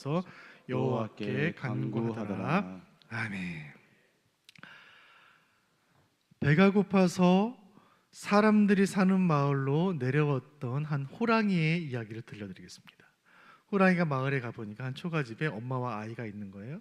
서 여호와께 간구하더라. 아멘. 배가 고파서 사람들이 사는 마을로 내려왔던 한 호랑이의 이야기를 들려드리겠습니다. 호랑이가 마을에 가 보니까 한 초가집에 엄마와 아이가 있는 거예요.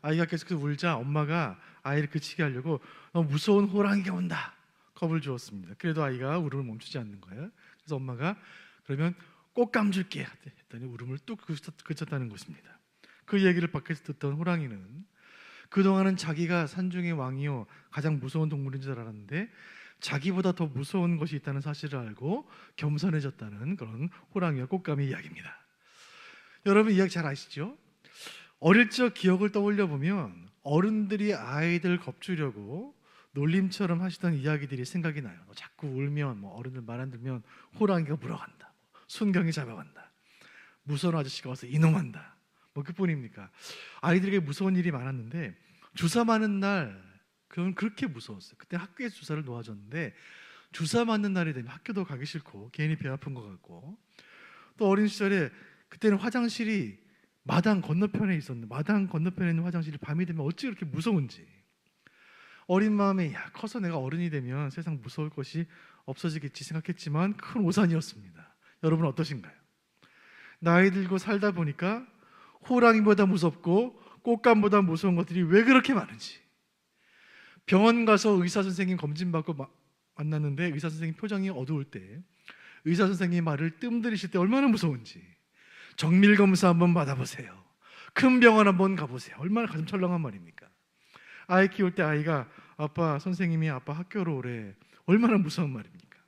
아이가 계속해서 울자 엄마가 아이를 그치게 하려고 너무 무서운 호랑이가 온다 겁을 주었습니다. 그래도 아이가 울음을 멈추지 않는 거예요. 그래서 엄마가 그러면 꽃 감 줄게 했더니 울음을 뚝 그쳤- 그쳤다는 것입니다. 그 얘기를 밖에서 듣던 호랑이는 그동안은 자기가 산중의 왕이요 가장 무서운 동물인 줄 알았는데 자기보다 더 무서운 것이 있다는 사실을 알고 겸손해졌다는 그런 호랑이와 꽃감의 이야기입니다. 여러분 이야기 잘 아시죠? 어릴 적 기억을 떠올려 보면 어른들이 아이들 겁주려고 놀림처럼 하시던 이야기들이 생각이 나요. 뭐 자꾸 울면 뭐 어른들 말 안 들면 호랑이가 물어간다. 순경이 잡아간다. 무서운 아저씨가 와서 이놈한다. 뭐 그뿐입니까? 아이들에게 무서운 일이 많았는데 주사 맞는 날 그건 그렇게 무서웠어요. 그때 학교에서 주사를 놓아줬는데 주사 맞는 날이 되면 학교도 가기 싫고 괜히 배 아픈 것 같고 또 어린 시절에 그때는 화장실이 마당 건너편에 있었는데 마당 건너편에 있는 화장실이 밤이 되면 어찌 그렇게 무서운지 어린 마음에 야 커서 내가 어른이 되면 세상 무서울 것이 없어지겠지 생각했지만 큰 오산이었습니다. 여러분 어떠신가요? 나이 들고 살다 보니까 호랑이보다 무섭고 꽃감보다 무서운 것들이 왜 그렇게 많은지 병원 가서 의사 선생님 검진 받고 마- 만났는데 의사 선생님 표정이 어두울 때 의사 선생님 말을 뜸들이실 때 얼마나 무서운지 정밀 검사 한번 받아보세요. 큰 병원 한번 가보세요. 얼마나 가슴 철렁한 말입니까? 아이 키울 때 아이가 아빠 선생님이 아빠 학교로 오래 얼마나 무서운 말입니까?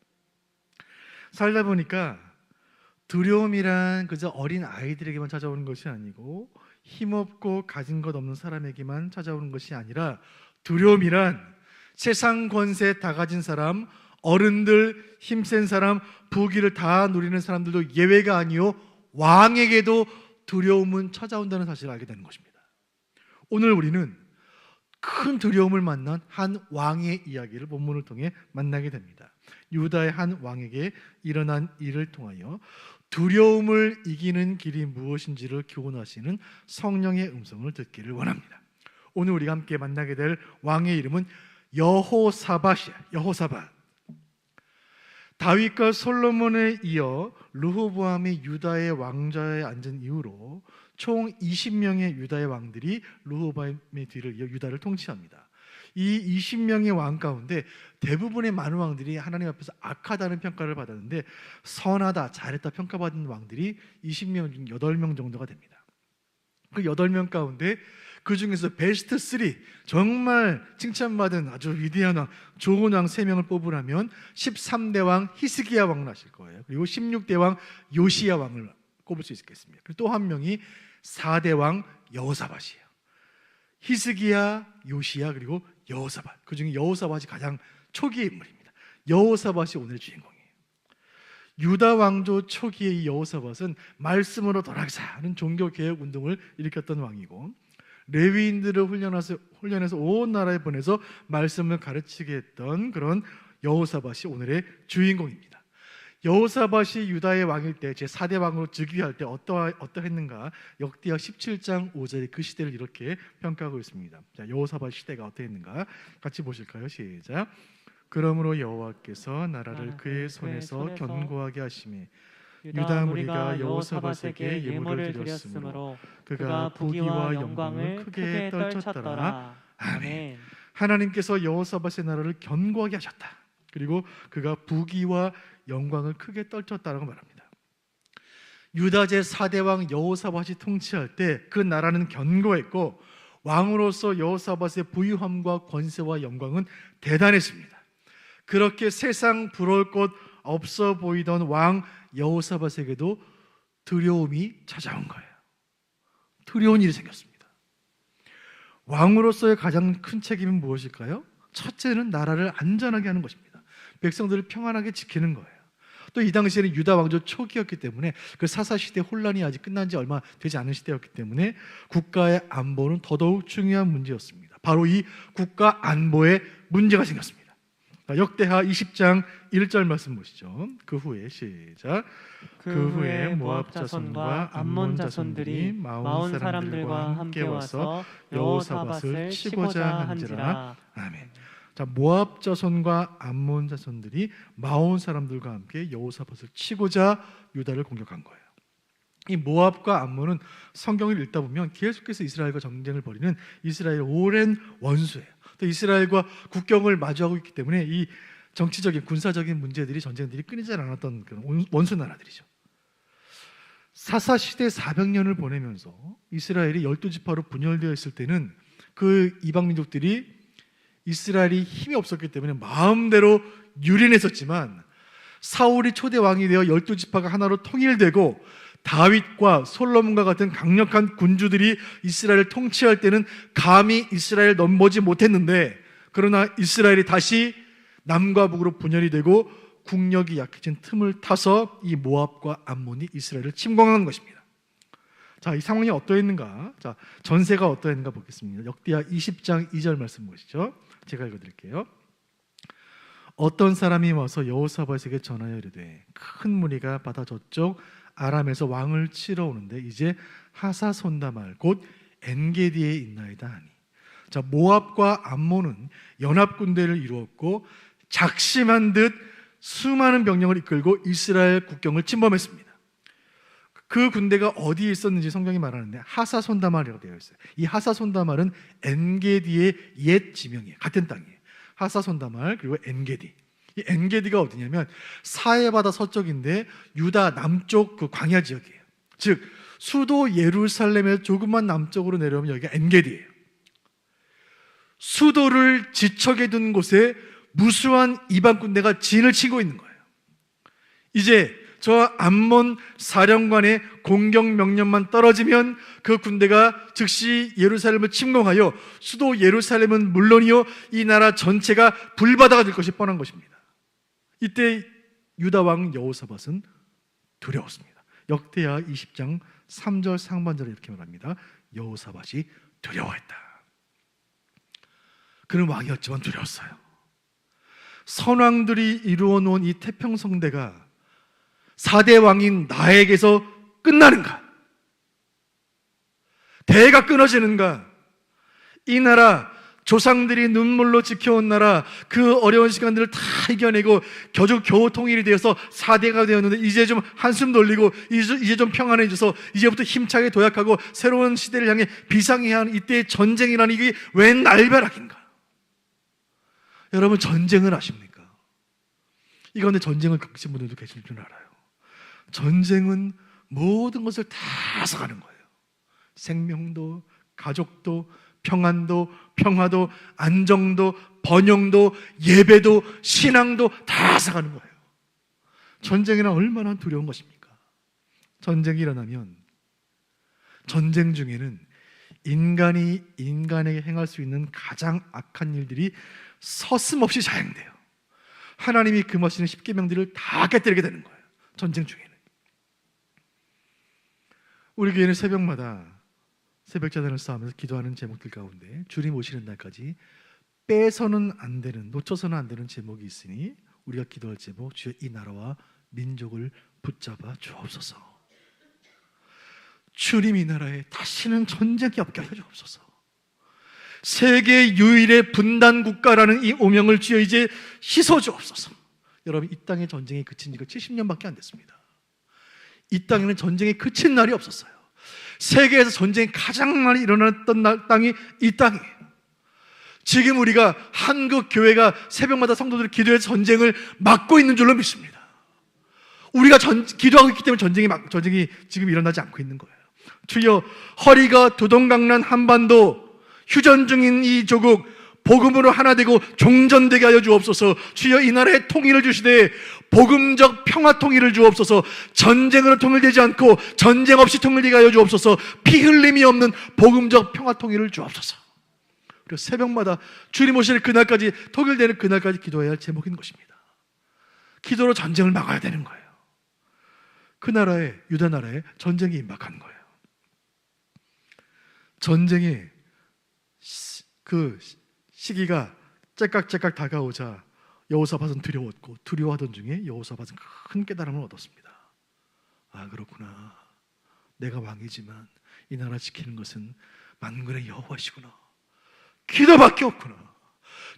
살다 보니까 두려움이란 그저 어린 아이들에게만 찾아오는 것이 아니고 힘없고 가진 것 없는 사람에게만 찾아오는 것이 아니라 두려움이란 세상 권세 다 가진 사람, 어른들, 힘센 사람, 부귀를 다 누리는 사람들도 예외가 아니요 왕에게도 두려움은 찾아온다는 사실을 알게 되는 것입니다. 오늘 우리는 큰 두려움을 만난 한 왕의 이야기를 본문을 통해 만나게 됩니다. 유다의 한 왕에게 일어난 일을 통하여 두려움을 이기는 길이 무엇인지를 교훈하시는 성령의 음성을 듣기를 원합니다. 오늘 우리가 함께 만나게 될 왕의 이름은 여호사밧이야. 여호사밧. 다윗과 솔로몬에 이어 르호보암이 유다의 왕좌에 앉은 이후로 총 20명의 유다의 왕들이 르호보암의 뒤를 이어 유다를 통치합니다. 이 20명의 왕 가운데 대부분의 많은 왕들이 하나님 앞에서 악하다는 평가를 받았는데 선하다, 잘했다 평가받은 왕들이 20명 중 8명 정도가 됩니다. 그 8명 가운데 그 중에서 베스트 3 정말 칭찬받은 아주 위대한 왕, 좋은 왕 3명을 뽑으라면 13대 왕 히스기야 왕을 하실 거예요. 그리고 16대 왕 요시야 왕을 꼽을 수 있겠습니다. 그리고 또 한 명이 4대 왕 여호사밧이에요. 히스기야, 요시야 그리고 여호사밧. 그 중에 여호사밧이 가장 초기의 인물입니다. 여호사밧이 오늘 주인공이에요. 유다 왕조 초기의 이 여호사밧은 말씀으로 돌아가자 하는 종교 개혁 운동을 일으켰던 왕이고 레위인들을 훈련해서 훈련해서 온 나라에 보내서 말씀을 가르치게 했던 그런 여호사밧이 오늘의 주인공입니다. 여호사밧이 유다의 왕일 때 제 4대 왕으로 즉위할 때 어떠 어떠했는가? 역대하 17장 5절에 그 시대를 이렇게 평가하고 있습니다. 자, 여호사밧 시대가 어떠했는가? 같이 보실까요? 시작. 그러므로 여호와께서 나라를 그의 손에서 견고하게 하심에 유다 무리가 여호사밧에게 예물을 드렸으므로 그가 부귀와 영광을 크게 떨쳤더라. 아멘. 하나님께서 여호사밧의 나라를 견고하게 하셨다. 그리고 그가 부귀와 영광을 크게 떨쳤다라고 말합니다. 유다 제 4대 왕 여호사밧이 통치할 때 그 나라는 견고했고 왕으로서 여호사밧의 부유함과 권세와 영광은 대단했습니다. 그렇게 세상 부러울 것 없어 보이던 왕 여호사밧에게도 두려움이 찾아온 거예요. 두려운 일이 생겼습니다. 왕으로서의 가장 큰 책임은 무엇일까요? 첫째는 나라를 안전하게 하는 것입니다. 백성들을 평안하게 지키는 거예요. 또 이 당시에는 유다 왕조 초기였기 때문에 그 사사 시대 혼란이 아직 끝난 지 얼마 되지 않은 시대였기 때문에 국가의 안보는 더더욱 중요한 문제였습니다. 바로 이 국가 안보에 문제가 생겼습니다. 자, 역대하 20장 1절 말씀 보시죠. 그 후에 시작. 그 후에 모압 자손과 암몬 자손들이 마온 사람들과 함께 와서 여호사밧을 치고자 한지라 아멘. 자 모압 자손과 암몬 자손들이 마온 사람들과 함께 여호사밧을 치고자 유다를 공격한 거예요. 이 모압과 암몬은 성경을 읽다 보면 계속해서 이스라엘과 전쟁을 벌이는 이스라엘 오랜 원수예요. 또 이스라엘과 국경을 마주하고 있기 때문에 이 정치적인 군사적인 문제들이 전쟁들이 끊이지 않았던 그런 원- 원수 나라들이죠. 사사 시대 400년을 보내면서 이스라엘이 열두 지파로 분열되어 있을 때는 그 이방 민족들이 이스라엘이 힘이 없었기 때문에 마음대로 유린했었지만 사울이 초대 왕이 되어 열두 지파가 하나로 통일되고 다윗과 솔로몬과 같은 강력한 군주들이 이스라엘을 통치할 때는 감히 이스라엘 넘보지 못했는데 그러나 이스라엘이 다시 남과 북으로 분열이 되고 국력이 약해진 틈을 타서 이 모압과 암몬이 이스라엘을 침공한 것입니다. 자, 이 상황이 어떠했는가? 자, 전세가 어떠했는가 보겠습니다. 역대하 20장 2절 말씀 보시죠. 제가 읽어 드릴게요. 어떤 사람이 와서 여호사밧에게 전하여 이르되 큰 무리가 바다 저쪽 아람에서 왕을 치러 오는데 이제 하사손다말 곧 엔게디에 있나이다 하니 자 모압과 암몬은 연합 군대를 이루었고 작심한 듯 수많은 병력을 이끌고 이스라엘 국경을 침범했습니다. 그 군대가 어디에 있었는지 성경이 말하는데 하사손다말이라고 되어 있어요. 이 하사손다말은 엔게디의 옛 지명이에요. 같은 땅이에요. 하사손다말 그리고 엔게디. 이 엔게디가 어디냐면 사해바다 서쪽인데 유다 남쪽 그 광야 지역이에요. 즉 수도 예루살렘의 조금만 남쪽으로 내려오면 여기가 엔게디예요. 수도를 지척에 둔 곳에 무수한 이방 군대가 진을 치고 있는 거예요. 이제 저 암몬 사령관의 공격 명령만 떨어지면 그 군대가 즉시 예루살렘을 침공하여 수도 예루살렘은 물론이요 이 나라 전체가 불바다가 될 것이 뻔한 것입니다. 이때 유다 왕 여호사밧은 두려웠습니다. 역대하 20장 3절 상반절에 이렇게 말합니다. 여호사밧이 두려워했다. 그는 왕이었지만 두려웠어요. 선왕들이 이루어 놓은 이 태평성대가 사대 왕인 나에게서 끝나는가? 대가 끊어지는가? 이 나라 조상들이 눈물로 지켜온 나라 그 어려운 시간들을 다 이겨내고 겨우 겨우 통일이 되어서 사대가 되었는데 이제 좀 한숨 돌리고 이제 좀 평안해져서 이제부터 힘차게 도약하고 새로운 시대를 향해 비상해야 하는 이때의 전쟁이라는 이게 웬 날벼락인가? 여러분 전쟁을 아십니까? 이건데 전쟁을 겪으신 분들도 계실 줄 알아요. 전쟁은 모든 것을 다 앗아가는 거예요. 생명도, 가족도, 평안도, 평화도, 안정도, 번영도, 예배도, 신앙도 다 앗아가는 거예요. 전쟁이란 얼마나 두려운 것입니까? 전쟁이 일어나면 전쟁 중에는 인간이 인간에게 행할 수 있는 가장 악한 일들이 서슴없이 자행돼요. 하나님이 금하시는 십계명들을 다 깨뜨리게 되는 거예요. 전쟁 중에는. 우리 교회는 새벽마다 새벽 자단을 쌓으면서 기도하는 제목들 가운데 주님 오시는 날까지 빼서는 안 되는 놓쳐서는 안 되는 제목이 있으니 우리가 기도할 제목 주여 이 나라와 민족을 붙잡아 주옵소서. 주님 이 나라에 다시는 전쟁이 없게 하여 주옵소서. 세계 유일의 분단 국가라는 이 오명을 주여 이제 씻어 주옵소서. 여러분 이 땅의 전쟁이 그친 지가 70년밖에 안 됐습니다. 이 땅에는 전쟁이 그친 날이 없었어요. 세계에서 전쟁이 가장 많이 일어났던 날, 땅이 이 땅이에요. 지금 우리가 한국 교회가 새벽마다 성도들이 기도해서 전쟁을 막고 있는 줄로 믿습니다. 우리가 전, 기도하고 있기 때문에 전쟁이 막, 전쟁이 지금 일어나지 않고 있는 거예요. 주여 허리가 두동강난 한반도 휴전 중인 이 조국 복음으로 하나 되고 종전되게 하여 주옵소서. 주여 이 나라에 통일을 주시되 복음적 평화 통일을 주옵소서. 전쟁으로 통일되지 않고 전쟁 없이 통일되게 하여 주옵소서. 피 흘림이 없는 복음적 평화 통일을 주옵소서. 그리고 새벽마다 주님 오시는 그날까지 통일되는 그날까지 기도해야 할 제목인 것입니다. 기도로 전쟁을 막아야 되는 거예요. 그 나라에 유다 나라에 전쟁이 임박한 거예요. 전쟁의 시- 그 시기가 째깍째깍 다가오자 여호사밧은 두려웠고 두려워하던 중에 여호사밧은 큰 깨달음을 얻었습니다. 아 그렇구나. 내가 왕이지만 이 나라 지키는 것은 만군의 여호와시구나. 기도밖에 없구나.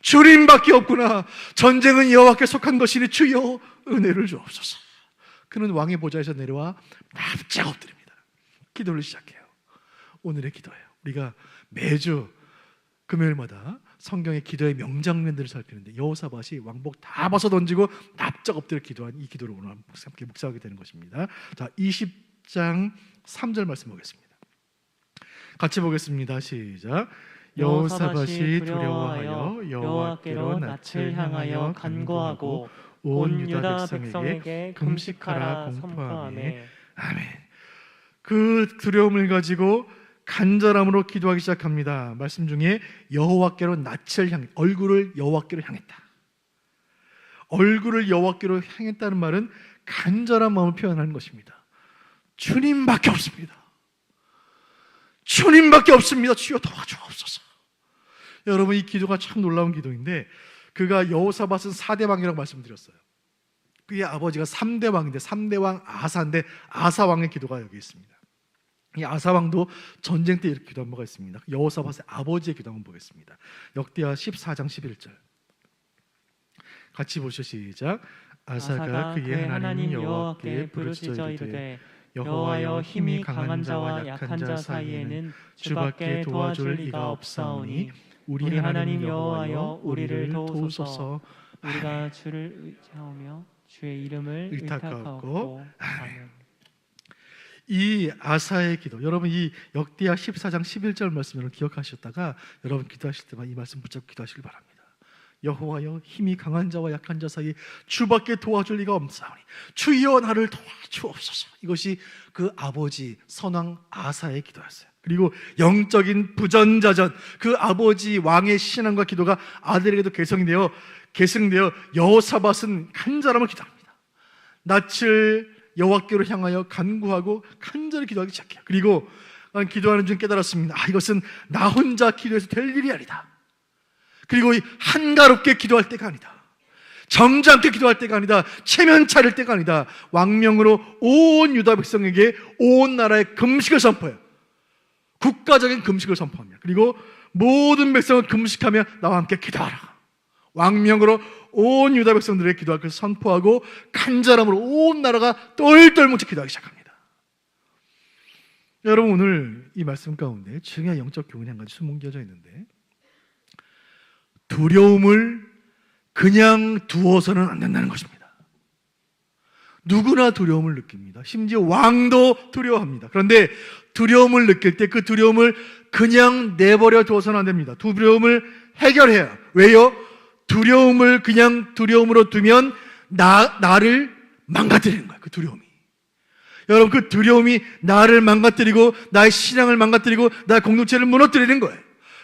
주님밖에 없구나. 전쟁은 여호와께 속한 것이니 주여 은혜를 주옵소서. 그는 왕의 보좌에서 내려와 납작 엎드립니다. 기도를 시작해요. 오늘의 기도예요. 우리가 매주 금요일마다 성경의 기도의 명장면들을 살피는데 여호사밧이 왕복 다 벗어 던지고 납작 엎드려 기도한 이 기도를 오늘 함께 묵상하게 되는 것입니다. 자, 20장 3절 말씀 보겠습니다. 같이 보겠습니다. 시작. 여호사밧이 두려워하여 여호와께로 낯을 향하여 간구하고 온 유다 백성에게 금식하라 공포하며 아멘. 그 두려움을 가지고 간절함으로 기도하기 시작합니다. 말씀 중에 여호와께로 낯을 향 얼굴을 여호와께로 향했다. 얼굴을 여호와께로 향했다는 말은 간절한 마음을 표현하는 것입니다. 주님밖에 없습니다. 주님밖에 없습니다. 주여 도와주옵소서. 여러분 이 기도가 참 놀라운 기도인데 그가 여호사밧은 4대 왕이라고 말씀드렸어요. 그의 아버지가 3대 왕인데 3대 왕 아사인데 아사 왕의 기도가 여기 있습니다. 이 아사 왕도 전쟁 때 이렇게 기도한 바가 있습니다. 여호사밧의 아버지의 기도 한번 보겠습니다. 역대하 14장 11절. 같이 보시죠. 시작. 아사가 그의 하나님 여호와께 부르짖어 이르되 여호와여 힘이 강한 자와 약한 자 사이에는 주밖에 도와줄 리가 없사오니 우리 하나님 여호와여 우리를 도우소서. 우리가 주를 의지하며 주의 이름을. 의탁하옵고 아멘. 이 아사의 기도 여러분 이 역대하 14장 11절 말씀을 기억하셨다가 여러분 기도하실 때만 이 말씀 붙잡고 기도하시길 바랍니다. 여호와여 힘이 강한 자와 약한 자 사이 주밖에 도와줄 리가 없사오니 주여 나를 도와주옵소서. 이것이 그 아버지 선왕 아사의 기도였어요. 그리고 영적인 부전자전 그 아버지 왕의 신앙과 기도가 아들에게도 개성되어 계승되어 여호사밧은 간절함을 기도합니다. 낯을 여호와께로 향하여 간구하고 간절히 기도하기 시작해요. 그리고 기도하는 중 깨달았습니다. 아, 이것은 나 혼자 기도해서 될 일이 아니다. 그리고 이 한가롭게 기도할 때가 아니다. 점잖게 기도할 때가 아니다. 체면 차릴 때가 아니다. 왕명으로 온 유다 백성에게 온 나라의 금식을 선포해요. 국가적인 금식을 선포합니다. 그리고 모든 백성은 금식하며 나와 함께 기도하라. 왕명으로 온 유다 백성들에게 기도할 것을 선포하고 간절함으로 온 나라가 똘똘 뭉쳐 기도하기 시작합니다. 여러분 오늘 이 말씀 가운데 중요한 영적 교훈이 한 가지 숨겨져 있는데 두려움을 그냥 두어서는 안 된다는 것입니다. 누구나 두려움을 느낍니다. 심지어 왕도 두려워합니다. 그런데 두려움을 느낄 때 그 두려움을 그냥 내버려 두어서는 안 됩니다. 두려움을 해결해야. 왜요? 두려움을 그냥 두려움으로 두면 나, 나를 망가뜨리는 거예요. 그 두려움이. 여러분, 그 두려움이 나를 망가뜨리고, 나의 신앙을 망가뜨리고, 나의 공동체를 무너뜨리는 거예요.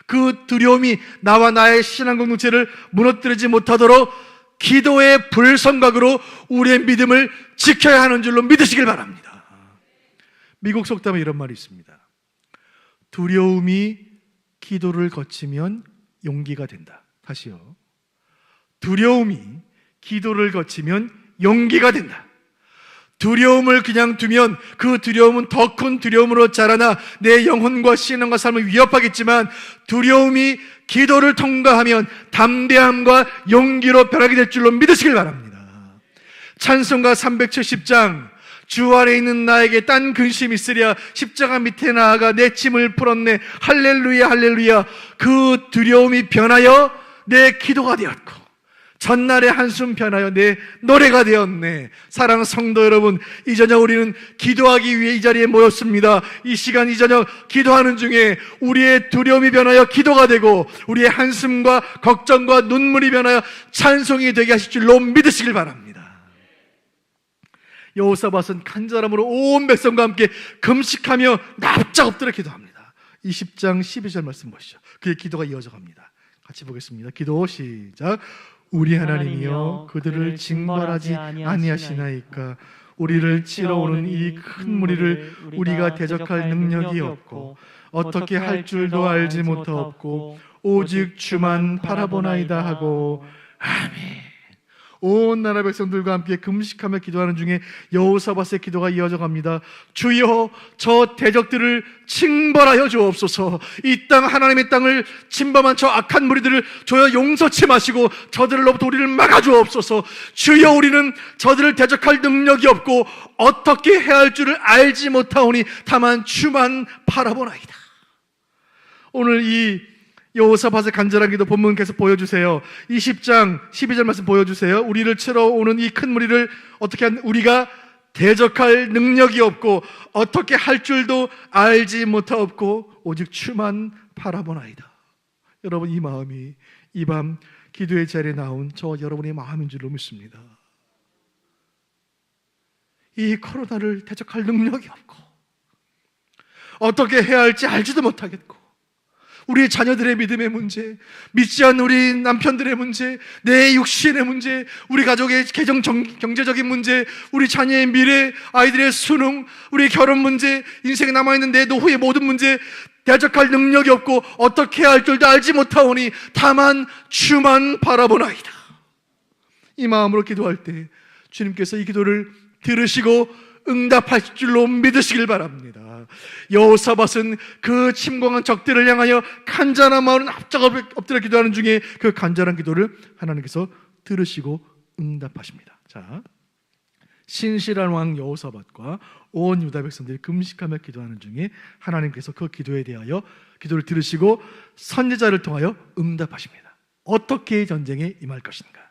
그 두려움이 나와 나의 신앙 공동체를 무너뜨리지 못하도록 기도의 불성각으로 우리의 믿음을 지켜야 하는 줄로 믿으시길 바랍니다. 미국 속담에 이런 말이 있습니다. 두려움이 기도를 거치면 용기가 된다. 다시요. 두려움이 기도를 거치면 용기가 된다. 두려움을 그냥 두면 그 두려움은 더 큰 두려움으로 자라나 내 영혼과 신앙과 삶을 위협하겠지만 두려움이 기도를 통과하면 담대함과 용기로 변하게 될 줄로 믿으시길 바랍니다. 찬송가 370장 주 아래 있는 나에게 딴 근심 있으랴 십자가 밑에 나아가 내 짐을 풀었네 할렐루야 할렐루야 그 두려움이 변하여 내 기도가 되었고 전날의 한숨 변하여 내 노래가 되었네. 사랑 성도 여러분, 이 저녁 우리는 기도하기 위해 이 자리에 모였습니다. 이 시간 이 저녁 기도하는 중에 우리의 두려움이 변하여 기도가 되고 우리의 한숨과 걱정과 눈물이 변하여 찬송이 되게 하실 줄로 믿으시길 바랍니다. 여호사밧은 간절함으로 온 백성과 함께 금식하며 납작 엎드려 기도합니다. 20장 12절 말씀 보시죠. 그의 기도가 이어져 갑니다. 같이 보겠습니다. 기도 시작. 우리 하나님이여 그들을 징벌하지 아니하시나이까 우리를 치러오는 이 큰 무리를 우리가 대적할 능력이 없고 어떻게 할 줄도 알지 못하옵고 오직 주만 바라보나이다 하고 아멘. 온 나라 백성들과 함께 금식하며 기도하는 중에 여호사밧의 기도가 이어져 갑니다. 주여 저 대적들을 징벌하여 주옵소서. 이 땅 하나님의 땅을 침범한 저 악한 무리들을 주여 용서치 마시고 저들로부터 우리를 막아 주옵소서. 주여 우리는 저들을 대적할 능력이 없고 어떻게 해야 할 줄을 알지 못하오니 다만 주만 바라보나이다. 오늘 이 여호사밧의 간절한 기도 본문 계속 보여주세요. 20장 12절 말씀 보여주세요. 우리를 치러 오는 이 큰 무리를 어떻게 한 우리가 대적할 능력이 없고 어떻게 할 줄도 알지 못하옵고 오직 주만 바라보나이다. 여러분 이 마음이 이 밤 기도의 자리에 나온 저 여러분의 마음인 줄로 믿습니다. 이 코로나를 대적할 능력이 없고 어떻게 해야 할지 알지도 못하겠고 우리 자녀들의 믿음의 문제, 믿지 않는 우리 남편들의 문제, 내 육신의 문제, 우리 가족의 개정 정- 경제적인 문제, 우리 자녀의 미래, 아이들의 수능, 우리 결혼 문제, 인생에 남아있는 내 노후의 모든 문제, 대적할 능력이 없고 어떻게 할 줄도 알지 못하오니 다만 주만 바라보나이다. 이 마음으로 기도할 때 주님께서 이 기도를 들으시고 응답하실 줄로 믿으시길 바랍니다. 여호사밧은 그 침공한 적들을 향하여 간절한 마음으로 납작 엎드려 기도하는 중에 그 간절한 기도를 하나님께서 들으시고 응답하십니다. 자, 신실한 왕 여호사밧과 온 유다 백성들이 금식하며 기도하는 중에 하나님께서 그 기도에 대하여 기도를 들으시고 선지자를 통하여 응답하십니다. 어떻게 전쟁에 임할 것인가?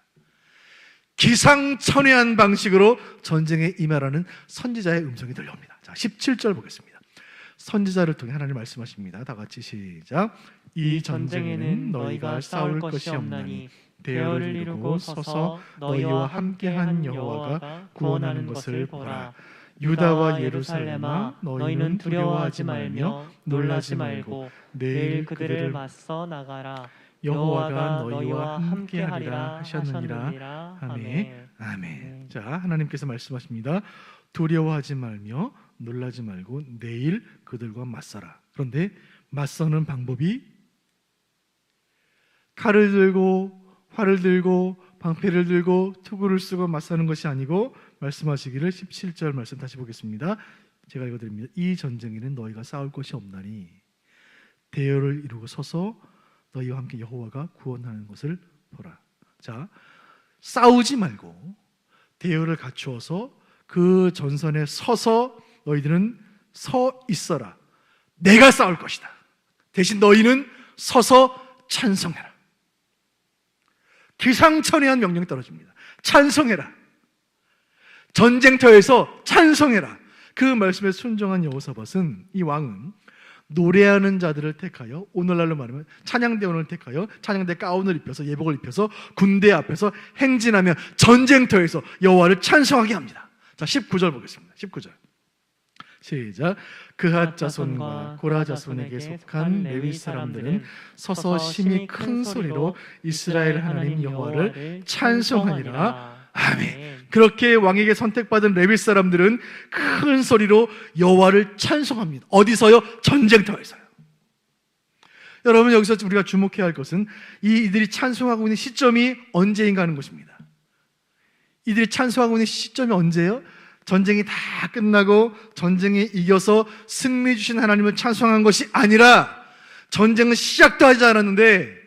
기상천외한 방식으로 전쟁에 임하라는 선지자의 음성이 들려옵니다. 자, 17절 보겠습니다. 선지자를 통해 하나님 말씀하십니다. 다 같이 시작. 이 전쟁에는 너희가 싸울 것이 없나니 대열을 이루고 서서 너희와 함께한 여호와가 구원하는 것을 보라. 유다와 예루살렘아 너희는 두려워하지 말며 놀라지 말고 내일 그들을 맞서 나가라. 여호와가 너희와 함께하리라 하셨느니라. 아멘. 아멘. 아멘. 자, 하나님께서 말씀하십니다. 두려워하지 말며 놀라지 말고 내일 그들과 맞서라. 그런데 맞서는 방법이 칼을 들고 활을 들고 방패를 들고 투구를 쓰고 맞서는 것이 아니고 말씀하시기를 17절 말씀 다시 보겠습니다. 제가 읽어드립니다. 이 전쟁에는 너희가 싸울 것이 없나니 대열을 이루고 서서 너희와 함께 여호와가 구원하는 것을 보라. 자, 싸우지 말고 대열을 갖추어서 그 전선에 서서 너희들은 서 있어라. 내가 싸울 것이다. 대신 너희는 서서 찬송해라. 기상천외한 명령이 떨어집니다. 찬송해라. 전쟁터에서 찬송해라. 그 말씀에 순종한 여호사밧은 이 왕은 노래하는 자들을 택하여 오늘날로 말하면 찬양대원을 택하여 찬양대 가운을 입혀서 예복을 입혀서 군대 앞에서 행진하며 전쟁터에서 여호와를 찬송하게 합니다. 자, 19절 보겠습니다. 19절. 시작. 그핫 자손과 고라 자손에게 속한 레위 사람들은 서서 심히 큰 소리로 이스라엘 하나님 여호와를 찬송하니라. 아멘. 그렇게 왕에게 선택받은 레위 사람들은 큰 소리로 여호와를 찬송합니다. 어디서요? 전쟁터에서요. 여러분 여기서 우리가 주목해야 할 것은 이 이들이 찬송하고 있는 시점이 언제인가 하는 것입니다. 이들이 찬송하고 있는 시점이 언제예요? 전쟁이 다 끝나고 전쟁에 이겨서 승리 주신 하나님을 찬송한 것이 아니라 전쟁은 시작도 하지 않았는데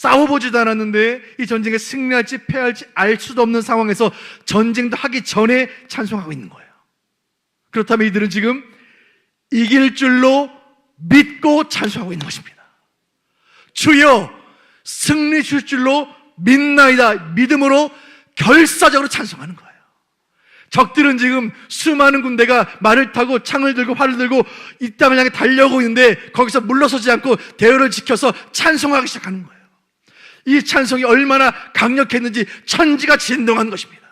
싸워보지도 않았는데 이 전쟁에 승리할지 패할지 알 수도 없는 상황에서 전쟁도 하기 전에 찬송하고 있는 거예요. 그렇다면 이들은 지금 이길 줄로 믿고 찬송하고 있는 것입니다. 주여 승리 줄 줄로 믿나이다 믿음으로 결사적으로 찬송하는 거예요. 적들은 지금 수많은 군대가 말을 타고 창을 들고 활을 들고 이 땅을 향해 달려오고 있는데 거기서 물러서지 않고 대열을 지켜서 찬송하기 시작하는 거예요. 이 찬송이 얼마나 강력했는지 천지가 진동한 것입니다.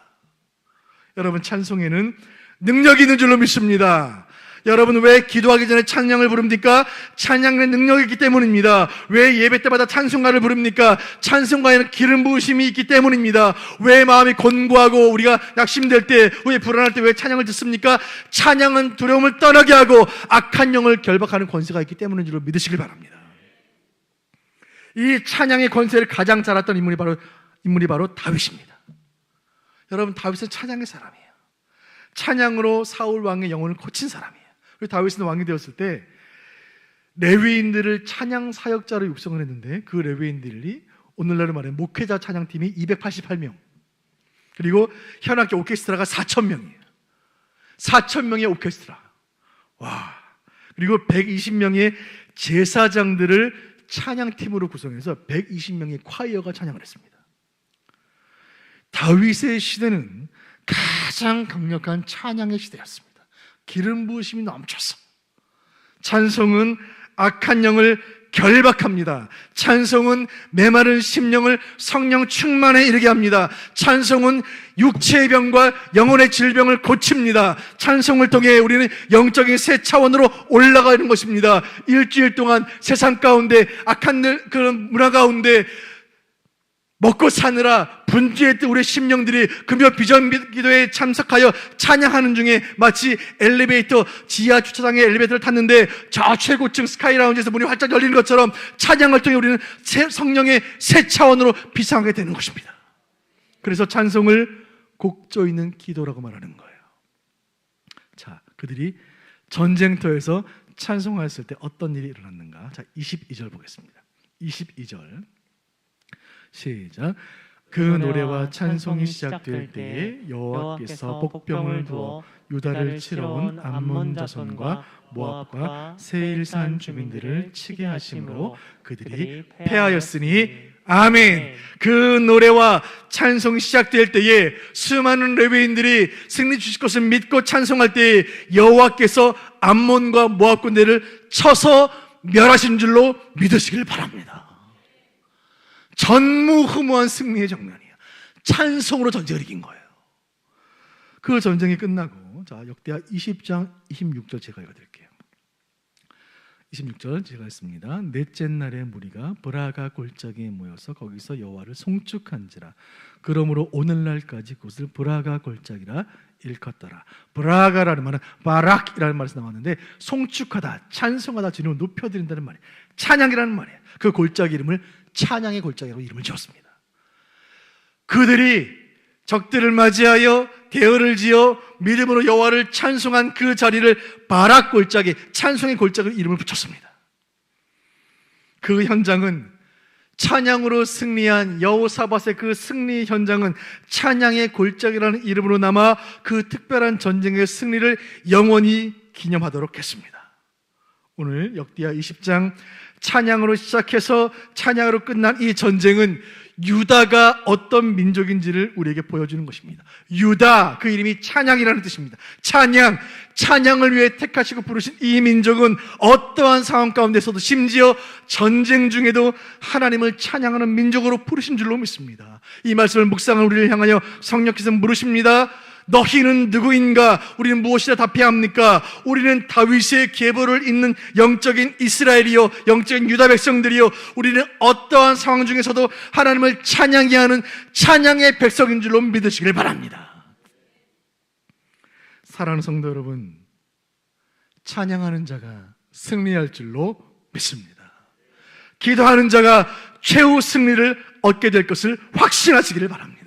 여러분 찬송에는 능력이 있는 줄로 믿습니다. 여러분 왜 기도하기 전에 찬양을 부릅니까? 찬양의 능력이 있기 때문입니다. 왜 예배 때마다 찬송가를 부릅니까? 찬송가에는 기름 부으심이 있기 때문입니다. 왜 마음이 곤고하고 우리가 낙심될 때, 왜 불안할 때 왜 찬양을 듣습니까? 찬양은 두려움을 떠나게 하고 악한 영을 결박하는 권세가 있기 때문인 줄로 믿으시길 바랍니다. 이 찬양의 권세를 가장 잘 알았던 인물이 바로 인물이 바로 다윗입니다. 여러분 다윗은 찬양의 사람이에요. 찬양으로 사울 왕의 영혼을 고친 사람이에요. 그리고 다윗은 왕이 되었을 때 레위인들을 찬양 사역자로 육성을 했는데 그 레위인들이 오늘날로 말하면 목회자 찬양팀이 288명 그리고 현악기 오케스트라가 4천 명이에요. 4천 명의 오케스트라. 와. 그리고 120명의 제사장들을 찬양팀으로 구성해서 120명의 콰이어가 찬양을 했습니다. 다윗의 시대는 가장 강력한 찬양의 시대였습니다. 기름 부으심이 넘쳤어. 찬송은 악한 영을 결박합니다. 찬송은 메마른 심령을 성령 충만에 이르게 합니다. 찬송은 육체의 병과 영혼의 질병을 고칩니다. 찬송을 통해 우리는 영적인 새 차원으로 올라가는 것입니다. 일주일 동안 세상 가운데 악한 늘- 그런 문화 가운데 먹고 사느라 분주했던 우리 심령들이 금요 비전 기도에 참석하여 찬양하는 중에 마치 엘리베이터 지하 주차장에 엘리베이터를 탔는데 저 최고층 스카이 라운지에서 문이 활짝 열리는 것처럼 찬양을 통해 우리는 새 성령의 새 차원으로 비상하게 되는 것입니다. 그래서 찬송을 곡조 있는 기도라고 말하는 거예요. 자, 그들이 전쟁터에서 찬송하였을 때 어떤 일이 일어났는가? 자, 22절 보겠습니다. 22절. 시작. 그 노래와 찬송이 시작될 때에 여호와께서 복병을 두어 유다를 치러 온 암몬 자손과 모압과 세일산 주민들을 치게 하심으로 그들이 패하였으니 아멘. 그 노래와 찬송이 시작될 때에 수많은 레위인들이 승리 주실 것을 믿고 찬송할 때에 여호와께서 암몬과 모압 군대를 쳐서 멸하신 줄로 믿으시길 바랍니다. 전무후무한 승리의 장면이야. 찬송으로 전쟁을 이긴 거예요. 그 전쟁이 끝나고 자 역대하 20장 26절 제가 읽어드릴게요. 26절 제가 했습니다. 넷째 날에 무리가 브라가 골짜기에 모여서 거기서 여호와를 송축한지라. 그러므로 오늘날까지 그것을 브라가 골짜기라 일컫더라. 브라가라는 말은 바락이라는 말에서 나왔는데 송축하다, 찬송하다, 주님을 높여드린다는 말이에요. 찬양이라는 말이에요. 그 골짜기 이름을 찬양의 골짜기라고 이름을 지었습니다. 그들이 적들을 맞이하여 대열을 지어 믿음으로 여호와를 찬송한 그 자리를 바락 골짜기, 찬송의 골짜기로 이름을 붙였습니다. 그 현장은 찬양으로 승리한 여호사밧의 그 승리 현장은 찬양의 골짜기라는 이름으로 남아 그 특별한 전쟁의 승리를 영원히 기념하도록 했습니다. 오늘 역대하 20장 찬양으로 시작해서 찬양으로 끝난 이 전쟁은 유다가 어떤 민족인지를 우리에게 보여주는 것입니다. 유다 그 이름이 찬양이라는 뜻입니다. 찬양 찬양을 위해 택하시고 부르신 이 민족은 어떠한 상황 가운데서도 심지어 전쟁 중에도 하나님을 찬양하는 민족으로 부르신 줄로 믿습니다. 이 말씀을 묵상한 우리를 향하여 성령께서 물으십니다. 너희는 누구인가? 우리는 무엇이라 답해야 합니까? 우리는 다윗의 계보를 잇는 영적인 이스라엘이요, 영적인 유다 백성들이요. 우리는 어떠한 상황 중에서도 하나님을 찬양해 하는 찬양의 백성인 줄로 믿으시길 바랍니다. 사랑하는 성도 여러분, 찬양하는 자가 승리할 줄로 믿습니다. 기도하는 자가 최후 승리를 얻게 될 것을 확신하시기를 바랍니다.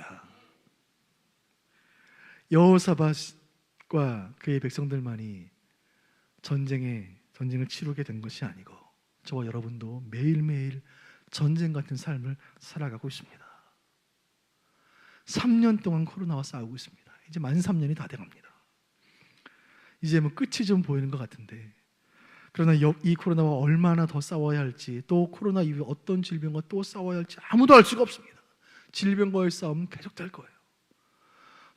여호사밧과 그의 백성들만이 전쟁에 전쟁을 치르게 된 것이 아니고 저와 여러분도 매일매일 전쟁 같은 삶을 살아가고 있습니다. 3년 동안 코로나와 싸우고 있습니다. 이제 만 3년이 다 돼갑니다. 이제 뭐 끝이 좀 보이는 것 같은데 그러나 이 코로나와 얼마나 더 싸워야 할지 또 코로나 이후에 어떤 질병과 또 싸워야 할지 아무도 알 수가 없습니다. 질병과의 싸움은 계속될 거예요.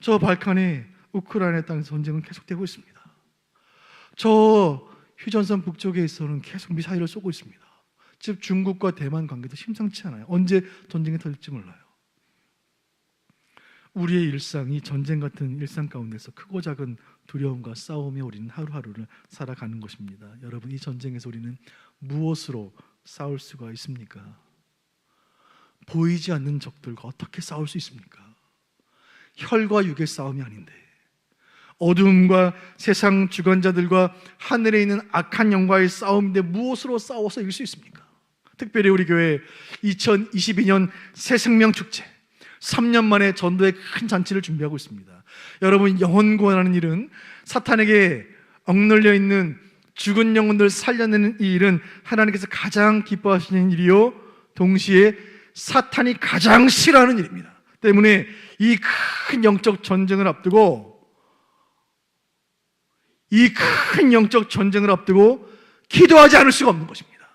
저 발칸에 우크라이나 땅에서 전쟁은 계속되고 있습니다. 저 휴전선 북쪽에서는 계속 미사일을 쏘고 있습니다. 즉 중국과 대만 관계도 심상치 않아요. 언제 전쟁이 터질지 몰라요. 우리의 일상이 전쟁 같은 일상 가운데서 크고 작은 두려움과 싸움에 우리는 하루하루를 살아가는 것입니다. 여러분 이 전쟁에서 우리는 무엇으로 싸울 수가 있습니까? 보이지 않는 적들과 어떻게 싸울 수 있습니까? 혈과 육의 싸움이 아닌데 어둠과 세상 주관자들과 하늘에 있는 악한 영과의 싸움인데 무엇으로 싸워서 이길 수 있습니까? 특별히 우리 교회 2022년 새 생명 축제 3년 만에 전도의 큰 잔치를 준비하고 있습니다. 여러분 영혼 구원하는 일은 사탄에게 억눌려 있는 죽은 영혼들 살려내는 이 일은 하나님께서 가장 기뻐하시는 일이요 동시에 사탄이 가장 싫어하는 일입니다. 때문에 이 큰 영적 전쟁을 앞두고 이 큰 영적 전쟁을 앞두고 기도하지 않을 수가 없는 것입니다.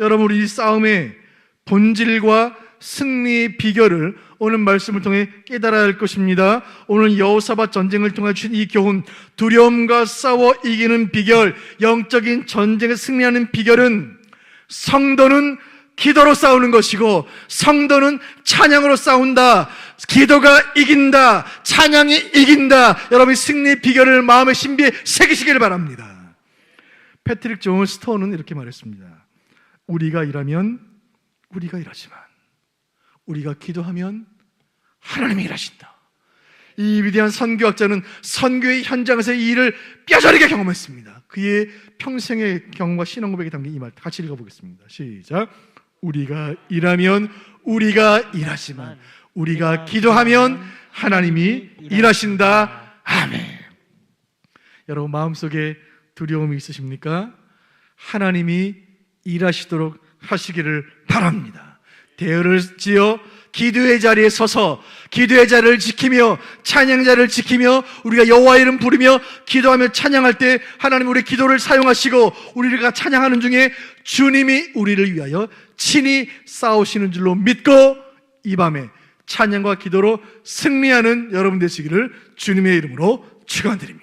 여러분 우리 이 싸움의 본질과 승리의 비결을 오늘 말씀을 통해 깨달아야 할 것입니다. 오늘 여호사밧 전쟁을 통해 주신 이 교훈 두려움과 싸워 이기는 비결, 영적인 전쟁에 승리하는 비결은 성도는 기도로 싸우는 것이고 성도는 찬양으로 싸운다. 기도가 이긴다. 찬양이 이긴다. 여러분 승리의 비결을 마음의 신비에 새기시기를 바랍니다. 패트릭 존 스토어는 이렇게 말했습니다. 우리가 일하면 우리가 일하지만 우리가 기도하면 하나님이 일하신다. 이 위대한 선교학자는 선교의 현장에서 이 일을 뼈저리게 경험했습니다. 그의 평생의 경험과 신앙 고백에 담긴 이 말 같이 읽어보겠습니다. 시작. 우리가 일하면 우리가 일하지만 우리가 기도하면 하나님이 일하신다. 아멘. 여러분 마음속에 두려움이 있으십니까? 하나님이 일하시도록 하시기를 바랍니다. 대열을 지어 기도의 자리에 서서 기도의 자리를 지키며 찬양자를 지키며 우리가 여호와 이름 부르며 기도하며 찬양할 때 하나님 우리 기도를 사용하시고 우리가 찬양하는 중에 주님이 우리를 위하여 친히 싸우시는 줄로 믿고 이 밤에 찬양과 기도로 승리하는 여러분 되시기를 주님의 이름으로 축원드립니다.